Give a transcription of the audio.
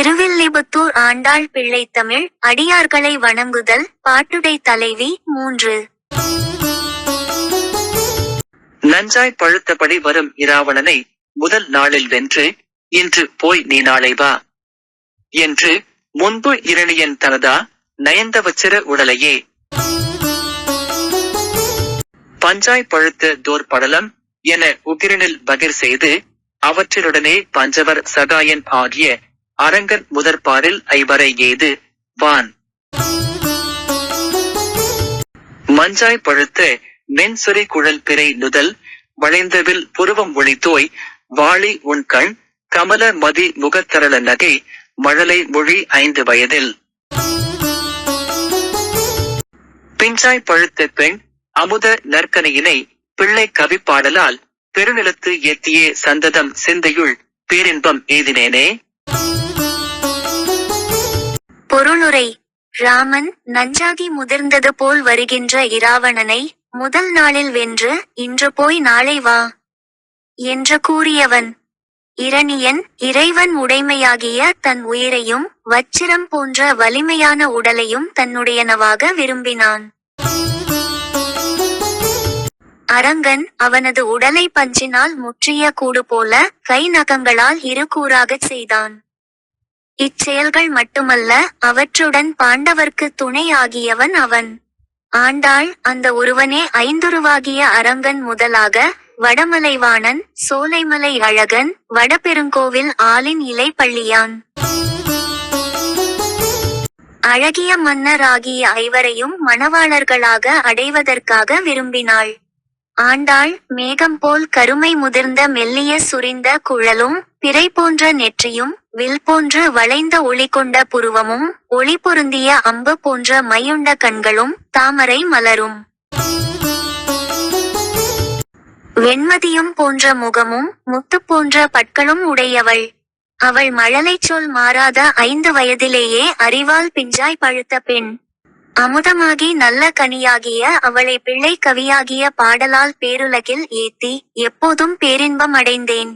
திருவில்லிபுத்தூர் ஆண்டாள் பிள்ளைத்தமிழ் அடியார்களை வணங்குதல் பாட்டுடை தலைவி மூன்று. நஞ்சாய் பழுத்தபடி வரும் இராவணனை முதல் நாளில் வென்று இன்று போய் நீ நாளை வா. என்று முன்பு இரணியன் தனதா நயந்தவச்சிர உடலையே. பஞ்சாய் பழுத்த தோர் படலம் என உகிரனில் பகிர் செய்து அவற்றிலுடனே பஞ்சவர் சகாயன் ஆகிய அரங்கன் முதற்பாரில் ஐவரை ஏது வான். மஞ்சாய் பழுத்த மென்சுரி குழல் பிறை நுதல் வளைந்தவில் புருவம் ஒளித்தோய் வாளி உன் கண் கமல மதி முகத்தரள நகை மழலை மொழி ஐந்து வயதில். பிஞ்சாய் பழுத்த பெண் அமுத நற்கனையினை பிள்ளை கவி பாடலால் பெருநிலத்து ஏத்தியே சந்ததம் சிந்தையுள் பேரின்பம் எய்தினேனே. பொருளுரை. ராமன் நஞ்சாகி முதிர்ந்தது போல் வருகின்ற இராவணனை முதல் நாளில் வென்று இன்று போய் நாளை வா என்று கூறியவன். இரணியன் இறைவன் உடைமையாகிய தன் உயிரையும் வச்சிரம் போன்ற வலிமையான உடலையும் தன்னுடையனவாக விரும்பினான். அரங்கன் அவனது உடலை பஞ்சினால் முற்றிய கூடு போல கை நகங்களால் இரு கூறாகச் செய்தான். இச்செயல்கள் மட்டுமல்ல அவற்றுடன் பாண்டவர்க்கு துணை ஆகியவன் அவன். ஆண்டாள் அந்த ஒருவனே ஐந்துருவாகிய அரங்கன் முதலாக வடமலைவாணன் சோலைமலை அழகன் வடபெருங்கோவில் ஆலின் இலை பள்ளியான் அழகிய மன்னராகிய ஐவரையும் மணவாளர்களாக அடைவதற்காக விரும்பினாள். ஆண்டாள் மேகம் போல் கருமை முதிர்ந்த மெல்லிய சுரிந்த குழலும் பிறை போன்ற நெற்றியும் வில் போன்று வளைந்த ஒளி கொண்ட புருவமும் ஒளி பொருந்திய அம்பு போன்ற மையுண்ட கண்களும் தாமரை மலரும். வெண்மதியும் போன்ற முகமும் முத்து போன்ற பற்களும் உடையவள். அவள் மழலைச் சொல் மாறாத ஐந்து வயதிலேயே அறிவால் பிஞ்சாய் பழுத்த பெண். அமுதமாகி நல்ல கனியாகிய அவளை பிள்ளை கவியாகிய பாடலால் பேருலகில் ஏத்தி எப்போதும் பேரின்பம் அடைந்தேன்.